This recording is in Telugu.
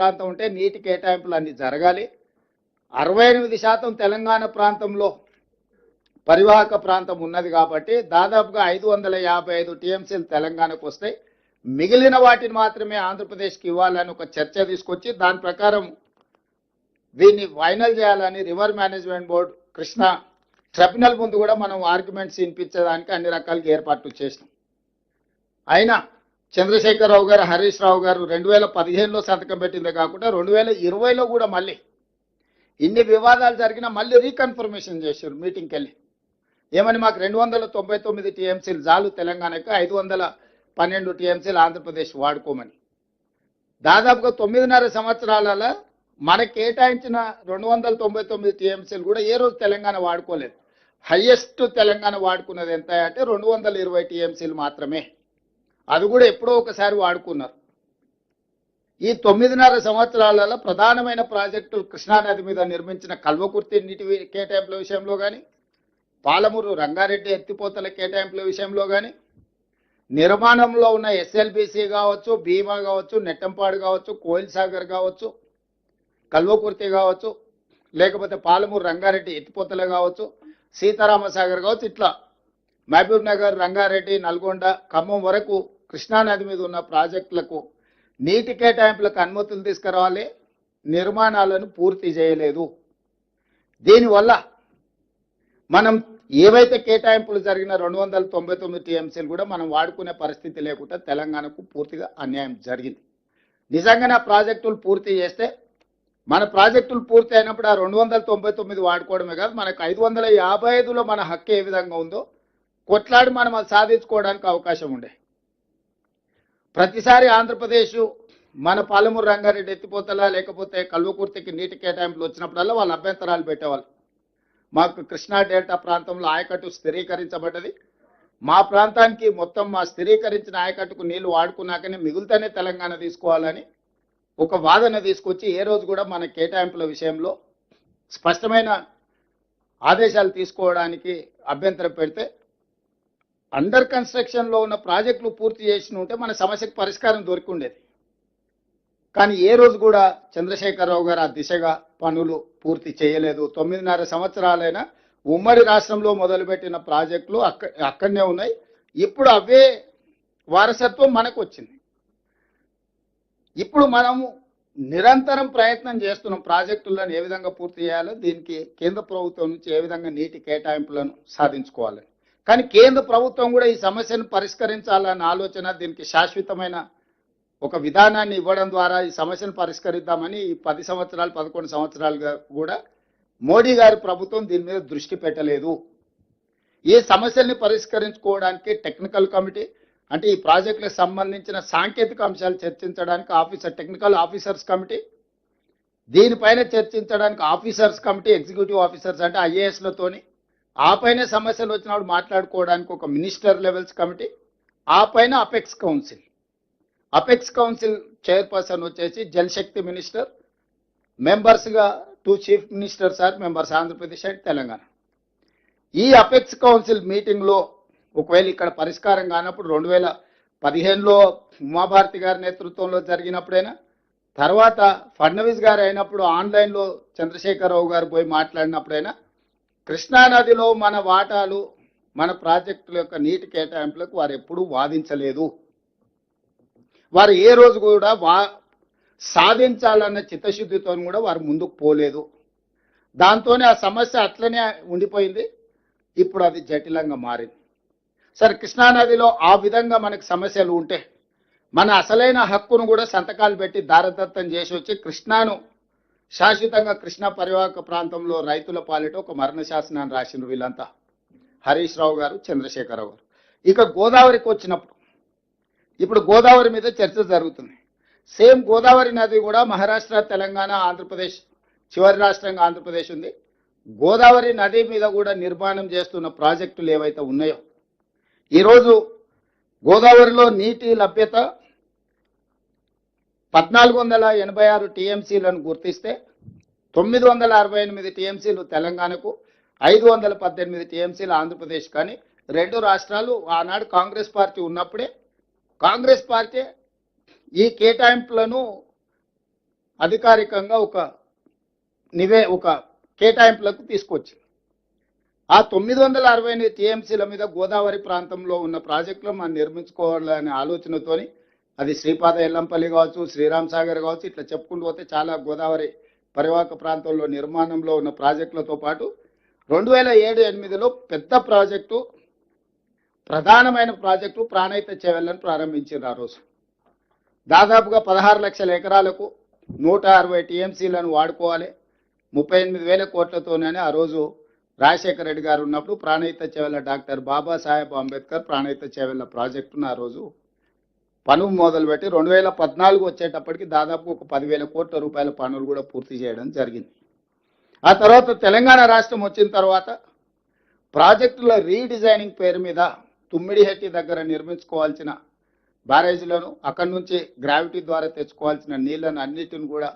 ప్రాంతం ఉంటే నీటి కేటాయింపులు అన్ని జరగాలి. అరవై ఎనిమిది శాతం తెలంగాణ ప్రాంతంలో పరివాహక ప్రాంతం ఉన్నది కాబట్టి దాదాపుగా ఐదు వందల యాభై ఐదు టీఎంసీలు తెలంగాణకు వస్తాయి. మిగిలిన వాటిని మాత్రమే ఆంధ్రప్రదేశ్కి ఇవ్వాలని ఒక చర్చ తీసుకొచ్చి దాని ప్రకారం దీన్ని ఫైనల్ చేయాలని river management board Krishna tribunal ముందు కూడా మనం ఆర్గ్యుమెంట్స్ వినిపించడానికి అన్ని రకాలుగా ఏర్పాట్లు చేసినాం. అయినా చంద్రశేఖరరావు గారు హరీష్ రావు గారు రెండు వేల పదిహేనులో సంతకం పెట్టిందే కాకుండా రెండు వేల ఇరవైలో కూడా మళ్ళీ ఇన్ని వివాదాలు జరిగినా మళ్ళీ రీకన్ఫర్మేషన్ చేశారు మీటింగ్కి వెళ్ళి ఏమని మాకు రెండు వందల తొంభై తొమ్మిది టీఎంసీలు చాలు తెలంగాణకు ఐదు వందల పన్నెండు టీఎంసీలు ఆంధ్రప్రదేశ్ వాడుకోమని. దాదాపుగా తొమ్మిదిన్నర సంవత్సరాలలో మనకు కేటాయించిన రెండు వందల తొంభై తొమ్మిది టీఎంసీలు కూడా ఏ రోజు తెలంగాణ వాడుకోలేదు. హయ్యెస్ట్ తెలంగాణ వాడుకున్నది ఎంత అంటే రెండు వందల ఇరవై టీఎంసీలు మాత్రమే. అది కూడా ఎప్పుడో ఒకసారి వాడుకున్నారు. ఈ తొమ్మిదిన్నర సంవత్సరాలలో ప్రధానమైన ప్రాజెక్టులు కృష్ణానది మీద నిర్మించిన కల్వకుర్తి నీటి కేటాయింపుల విషయంలో కానీ పాలమూరు రంగారెడ్డి ఎత్తిపోతల కేటాయింపుల విషయంలో కానీ నిర్మాణంలో ఉన్న ఎస్ఎల్బిసి కావచ్చు భీమా కావచ్చు నెట్టంపాడు కావచ్చు కోయిల్ సాగర్ కావచ్చు కల్వకుర్తి కావచ్చు లేకపోతే పాలమూరు రంగారెడ్డి ఎత్తిపోతల కావచ్చు సీతారామసాగర్ కావచ్చు ఇట్లా మహబూబ్ నగర్ రంగారెడ్డి నల్గొండ ఖమ్మం వరకు కృష్ణానది మీద ఉన్న ప్రాజెక్టులకు నీటి కేటాయింపులకు అనుమతులు తీసుకురావాలి నిర్మాణాలను పూర్తి చేయలేదు. దీనివల్ల మనం ఏవైతే కేటాయింపులు జరిగిన రెండు వందల తొంభై తొమ్మిది టీఎంసీలు కూడా మనం వాడుకునే పరిస్థితి లేకుండా తెలంగాణకు పూర్తిగా అన్యాయం జరిగింది. నిజంగానే ఆ ప్రాజెక్టులు పూర్తి చేస్తే మన ప్రాజెక్టులు పూర్తి అయినప్పుడు ఆ రెండు వందల తొంభై తొమ్మిది వాడుకోవడమే కాదు మనకు ఐదు వందల యాభై ఐదులో మన హక్కు ఏ విధంగా ఉందో కొట్లాడి మనం అది సాధించుకోవడానికి అవకాశం ఉండే. ప్రతిసారి ఆంధ్రప్రదేశ్ మన పాలమూరు రంగారెడ్డి ఎత్తిపోతలా లేకపోతే కల్వకుర్తికి నీటి కేటాయింపులు వచ్చినప్పుడల్లా వాళ్ళు అభ్యంతరాలు పెట్టేవాళ్ళు. మాకు కృష్ణా డెల్టా ప్రాంతంలో ఆయకట్టు స్థిరీకరించబడ్డది. మా ప్రాంతానికి మొత్తం మా స్థిరీకరించిన ఆయకట్టుకు నీళ్ళు వాడుకున్నాకనే మిగులుతూనే తెలంగాణ తీసుకోవాలని ఒక వాదన తీసుకొచ్చి ఏ రోజు కూడా మన కేటాయింపుల విషయంలో స్పష్టమైన ఆదేశాలు తీసుకోవడానికి అభ్యంతరం పెడితే అండర్ కన్స్ట్రక్షన్లో ఉన్న ప్రాజెక్టులు పూర్తి చేసి ఉంటే మన సమస్యకు పరిష్కారం దొరికి ఉండేది కానీ ఏ రోజు కూడా చంద్రశేఖరరావు గారు ఆ దిశగా పనులు పూర్తి చేయలేదు. తొమ్మిదిన్నర సంవత్సరాలైనా ఉమ్మడి రాష్ట్రంలో మొదలుపెట్టిన ప్రాజెక్టులు అక్క అక్కడనే ఉన్నాయి. ఇప్పుడు అవే వారసత్వం మనకు వచ్చింది ఇప్పుడు మనము నిరంతరం ప్రయత్నం చేస్తున్నాం ప్రాజెక్టులను ఏ విధంగా పూర్తి చేయాలో దీనికి కేంద్ర ప్రభుత్వం నుంచి ఏ విధంగా నీటి కేటాయింపులను సాధించుకోవాలి. కానీ కేంద్ర ప్రభుత్వం కూడా ఈ సమస్యను పరిష్కరించాలన్న ఆలోచన దీనికి శాశ్వతమైన ఒక విధానాన్ని ఇవ్వడం ద్వారా ఈ సమస్యను పరిష్కరిద్దామని ఈ పది సంవత్సరాలు పదకొండు సంవత్సరాలుగా కూడా మోడీ గారి ప్రభుత్వం దీని మీద దృష్టి పెట్టలేదు. ఈ సమస్యల్ని పరిష్కరించుకోవడానికి టెక్నికల్ కమిటీ అంటే ఈ ప్రాజెక్టులకు సంబంధించిన సాంకేతిక అంశాలు చర్చించడానికి ఆఫీసర్ టెక్నికల్ ఆఫీసర్స్ కమిటీ దీనిపైన చర్చించడానికి ఆఫీసర్స్ కమిటీ ఎగ్జిక్యూటివ్ ఆఫీసర్స్ అంటే ఐఏఎస్లతోని ఆ పైన సమస్యలు వచ్చినప్పుడు మాట్లాడుకోవడానికి ఒక మినిస్టర్ లెవెల్స్ కమిటీ ఆ పైన apex council. Apex council chairperson వచ్చేసి Jalshakti minister మెంబర్స్గా two chief ministers are members Andhra Pradesh and Telangana. ఈ అపెక్స్ కౌన్సిల్ మీటింగ్లో ఒకవేళ ఇక్కడ పరిష్కారం కానప్పుడు రెండు వేల పదిహేనులో ఉమాభారతి గారి నేతృత్వంలో జరిగినప్పుడైనా తర్వాత ఫడ్నవీస్ గారు అయినప్పుడు ఆన్లైన్లో చంద్రశేఖరరావు గారు పోయి మాట్లాడినప్పుడైనా కృష్ణానదిలో మన వాటాలు మన ప్రాజెక్టుల యొక్క నీటి కేటాయింపులకు వారు ఎప్పుడూ వాదించలేదు. వారు ఏ రోజు కూడా వా సాధించాలన్న చిత్తశుద్ధితో కూడా వారు ముందుకు పోలేదు. దాంతోనే ఆ సమస్య అట్లనే ఉండిపోయింది. ఇప్పుడు అది జటిలంగా మారింది. సరే కృష్ణానదిలో ఆ విధంగా మనకు సమస్యలు ఉంటే మన అసలైన హక్కును కూడా సంతకాలు పెట్టి దారదత్తం చేసి వచ్చి కృష్ణాను శాశ్వతంగా కృష్ణా పరివాహక ప్రాంతంలో రైతుల పాలిట ఒక మరణ శాసనాన్ని రాసిన వీళ్ళంతా. హరీష్ రావు గారు చంద్రశేఖరరావు గారు. ఇక గోదావరికి వచ్చినప్పుడు ఇప్పుడు గోదావరి మీద చర్చ జరుగుతుంది. సేమ్ గోదావరి నది కూడా మహారాష్ట్ర తెలంగాణ ఆంధ్రప్రదేశ్ చివరి రాష్ట్రంగా ఆంధ్రప్రదేశ్ ఉంది. గోదావరి నది మీద కూడా నిర్మాణం చేస్తున్న ప్రాజెక్టులు ఏవైతే ఉన్నాయో ఈరోజు గోదావరిలో నీటి లభ్యత పద్నాలుగు వందల ఎనభై ఆరు టీఎంసీలను గుర్తిస్తే తొమ్మిది వందల అరవై ఎనిమిది టీఎంసీలు తెలంగాణకు ఐదు వందల పద్దెనిమిది టీఎంసీలు ఆంధ్రప్రదేశ్ కానీ రెండు రాష్ట్రాలు ఆనాడు కాంగ్రెస్ పార్టీ ఉన్నప్పుడే కాంగ్రెస్ పార్టీ ఈ కేటాయింపులను అధికారికంగా ఒక నివే ఒక కేటాయింపులకు తీసుకొచ్చింది. ఆ తొమ్మిది వందల అరవై ఎనిమిది టీఎంసీల మీద గోదావరి ప్రాంతంలో ఉన్న ప్రాజెక్టులు మనం నిర్మించుకోవాలనే ఆలోచనతోని అది శ్రీపాద ఎల్లంపల్లి కావచ్చు శ్రీరామ్ సాగర్ కావచ్చు ఇట్లా చెప్పుకుంటూ పోతే చాలా గోదావరి పరివాహక ప్రాంతంలో నిర్మాణంలో ఉన్న ప్రాజెక్టులతో పాటు రెండు వేల ఏడు ఎనిమిదిలో పెద్ద ప్రాజెక్టు ప్రధానమైన ప్రాజెక్టు ప్రాణహిత చెవెళ్ళని ప్రారంభించారు ఆ రోజు. దాదాపుగా పదహారు లక్షల ఎకరాలకు నూట అరవై టీఎంసీలను వాడుకోవాలి. ముప్పై ఎనిమిది వేల కోట్లతోనే ఆ రోజు రాజశేఖర రెడ్డి గారు ఉన్నప్పుడు ప్రాణహిత చెవెళ్ళ డాక్టర్ బాబాసాహెబ్ అంబేద్కర్ ప్రాణహిత చెవెళ్ళ ప్రాజెక్టును ఆ రోజు పనులు మొదలుపెట్టి రెండు వేల పద్నాలుగు వచ్చేటప్పటికి దాదాపు ఒక పదివేల కోట్ల రూపాయల పనులు కూడా పూర్తి చేయడం జరిగింది. ఆ తర్వాత తెలంగాణ రాష్ట్రం వచ్చిన తర్వాత ప్రాజెక్టుల రీడిజైనింగ్ పేరు మీద తుమ్మిడిహెట్టి దగ్గర నిర్మించుకోవాల్సిన బ్యారేజీలను అక్కడి నుంచి గ్రావిటీ ద్వారా తెచ్చుకోవాల్సిన నీళ్ళను అన్నిటిని కూడా